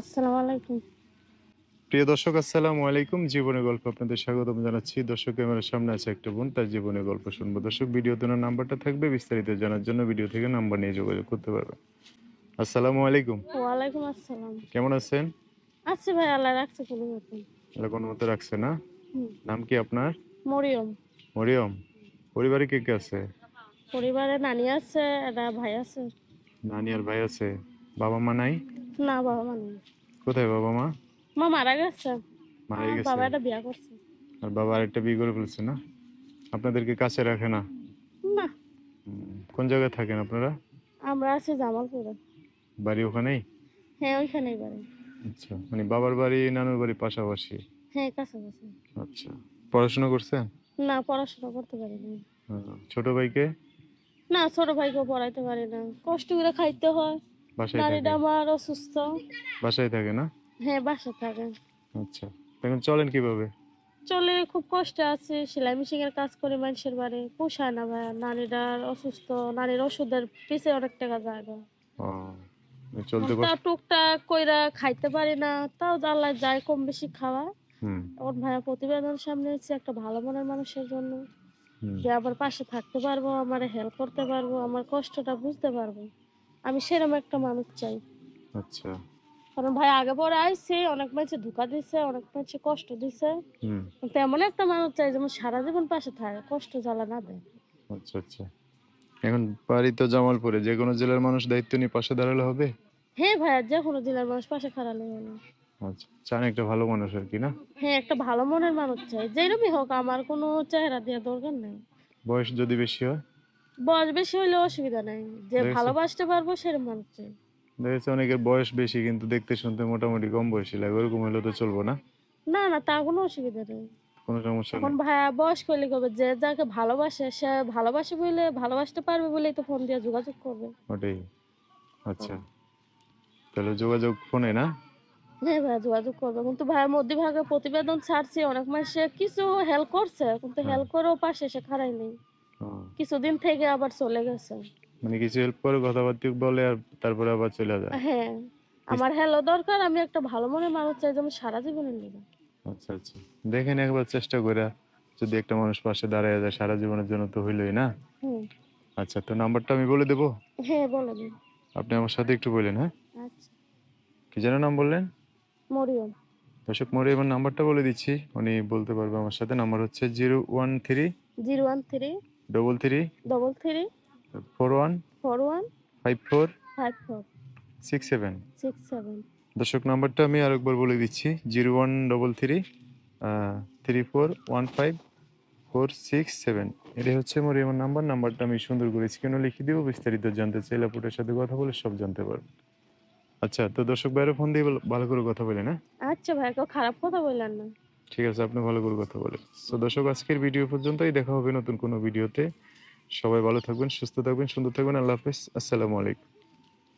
আসসালামু আলাইকুম। প্রিয় দর্শক আসসালামু আলাইকুম। জীবনের গল্প আপনাদের স্বাগতম জানাচ্ছি। দর্শক ক্যামেরার সামনে আছে একটা বোন তার জীবনের গল্প শুনব। দর্শক ভিডিওতে ওনার নাম্বারটা থাকবে বিস্তারিত জানার জন্য ভিডিও থেকে নাম্বার নিয়ে যোগাযোগ করতে পারবেন। আসসালামু আলাইকুম। ওয়ালাইকুম আসসালাম। কেমন আছেন? আছি ভাই আল্লাহ রাখছে কোনো মতন আল্লাহ কোনো মতো রাখছে না? নাম কি আপনার? মরিয়ম। মরিয়ম। পরিবারে কে কে আছে? পরিবারে নানি আছে একটা ভাই আছে। নানি আর ভাই আছে। বাবা মা নাই? না বাবা মা নেই। কোথায় বাবা মা? মা মারা গেছে। মারা গেছে? বাবা একটা বিয়া করছে। আর বাবা আরেকটা বিয়ে করে ফেলছে না? আপনাদেরকে কাছে রাখে না? না। কোন জায়গায় থাকেন আপনারা? আমরা আছি জামালপুরে। বাড়ি ওখানেই? হ্যাঁ ওইখানেই বাড়ি। আচ্ছা মানে বাবার বাড়ি নানুর বাড়ি পাশাপাশি? হ্যাঁ কাছাকাছি। আচ্ছা পড়াশোনা করছেন? না পড়াশোনা করতে পারি না। ছোট ভাইকে? না ছোট ভাইকেও পড়াইতে পারি না। কষ্ট করে খাইতে হয়। বাসায় নারীটা থাকে? আমার অসুস্থ। বাসায় থাকে না? হ্যাঁ বাসা থাকে। আচ্ছা এখন চলেন কীভাবে? চলে খুব কষ্টে আছে সেলাই মেশিন এর কাজ করে মানুষের বাড়ি। পোষায় না ভাই নারীটার অসুস্থ নারীর ওষুধের পিছে অনেক টাকা যায় গো। চলতে তা টুকটাক কইরা খাইতে পারি না তাও আল্লাহ যায় কম বেশি খাওয়া। ওর ভাইয়া প্রতিবেদন সামনে হচ্ছে একটা ভালো মনের মানুষের জন্য। যে আবার পাশে থাকতে পারব আমার হেল্প করতে পারব আমার কষ্টটা বুঝতে পারব। আমি সেরকম একটা মানুষ চাই। আচ্ছা। কারণ ভাই আগে পরে আইছে অনেক মানুষে ধোকা দিছে অনেক মানুষে কষ্ট দিছে। কিন্তু এমন একটা মানুষ চাই যেমন সারা জীবন পাশে থাকে কষ্ট জ্বালা না দেয়। আচ্ছা আচ্ছা। এখন বাড়ি তো জামালপুরে যে কোনো জেলার মানুষ দায়িত্ব নিয়ে পাশে দাঁড়ালে হবে? হ্যাঁ ভাইয়া যে কোনো জেলার মানুষ পাশে খারালে হলো আচ্ছা চান একটা ভালো মানুষ আর কি না? হ্যাঁ একটা ভালো মনের মানুষ চাই। যেরকমই হোক আমার কোনো চেহারা দেওয়ার দরকার নেই। বয়স যদি বেশি হয়? বয়স বেশি হইলে অসুবিধা নাই। যে ভালোবাসতে পারব সেরকম মানুষ চাই দেখেছি অনেকের বয়স বেশি কিন্তু দেখতে শুনতে মোটামুটি কম বয়সী লাগে ওরকম হলে তো চলবো না। না না তা কোনো অসুবিধা নেই। কোনো সমস্যা এখন ভাইয়া বয়স করলে কবে যে যাকে ভালোবাসে সে ভালোবাসে বলে ভালোবাসতে পারবে বলেই তো ফোন দিয়ে যোগাযোগ করবে। ওটাই। আচ্ছা। তাহলে যোগাযোগ ফোনে না? হ্যাঁ ভাইয়া যোগাযোগ করবে। কিন্তু ভাইয়া মধ্যে ভাগে প্রতিবেদন ছাড়ছি অনেক মাসে কিছু হেল্প করছে কিন্তু হ্যাঁ। হেল্প করেও পাশে এসে খারাই নেই। কিছুদিন থেকে আবার চলে গেছে। মানে কিছু হেল্প করে কথাবার্তা বলে আর তারপরে আবার চলে যায়। হ্যাঁ আমার হ্যালো দরকার আমি একটা ভালো মনের মানুষ চাই যেমন সারা জীবনে নেবে। আচ্ছা আচ্ছা। দেখেন একবার চেষ্টা করে যদি একটা মানুষ পাশে দাঁড়ায় যায় সারা জীবনের জন্য তো হইলই না? হুম। আচ্ছা তো নাম্বারটা আমি বলে দেবো? হ্যাঁ বলে দিন আপনি আমার সাথে একটু বললেন হ্যাঁ? আচ্ছা। কি যেন নাম বললেন? মরিয়ম। দর্শক মোরে এবার নাম্বারটা বলে দিচ্ছি উনি বলতে পারবে আমার সাথে। নাম্বার হচ্ছে zero one three zero one three double three double three four one four one five four five four six seven six seven দর্শক নাম্বারটা আমি আরেকবার বলে দিচ্ছি। Zero one double three three four one five four six seven এটা হচ্ছে মোর আমার number নাম্বারটা আমি সুন্দর করে স্ক্রিনে লিখে দিব। বিস্তারিত জানতে চাইলে আপুটার সাথে কথা বলে সব জানতে পারবেন। আচ্ছা তো দর্শক বাইরে ফোন দিয়ে ভালো করে কথা বলে না আচ্ছা ভাই কেউ খারাপ কথা বললেন না। ঠিক আছে, আপনি ভালো করে কথা বলেন। তো দর্শক, আজকের ভিডিও পর্যন্তই। দেখা হবে নতুন কোনো ভিডিওতে সবাই ভালো থাকবেন, সুস্থ থাকবেন, সুন্দর থাকবেন। আল্লাহ হাফেজ। আসসালামু আলাইকুম।